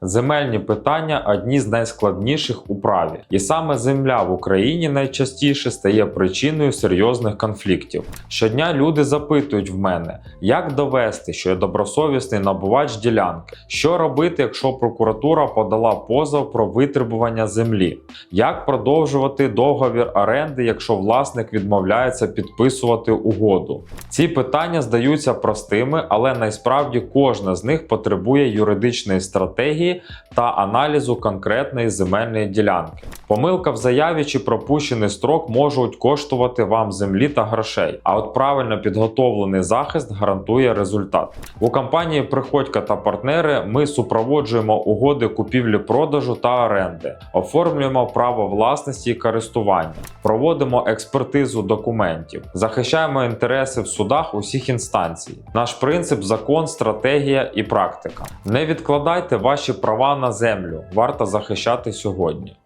Земельні питання одні з найскладніших у праві, і саме земля в Україні найчастіше стає причиною серйозних конфліктів. Щодня люди запитують в мене, як довести, що я добросовісний набувач ділянки, що робити, якщо прокуратура подала позов про витребування землі, як продовжувати договір оренди, якщо власник відмовляється підписувати угоду. Ці питання здаються простими, але насправді кожна з них потребує юридичної стратегії та аналізу конкретної земельної ділянки. Помилка в заяві чи пропущений строк можуть коштувати вам землі та грошей, а от правильно підготовлений захист гарантує результат. У компанії Приходька та партнери ми супроводжуємо угоди купівлі-продажу та оренди, оформлюємо право власності і користування, проводимо експертизу документів, захищаємо інтереси в судах усіх інстанцій. Наш принцип закон, стратегія і практика. Не відкладайте ваші права на землю, варто захищати сьогодні.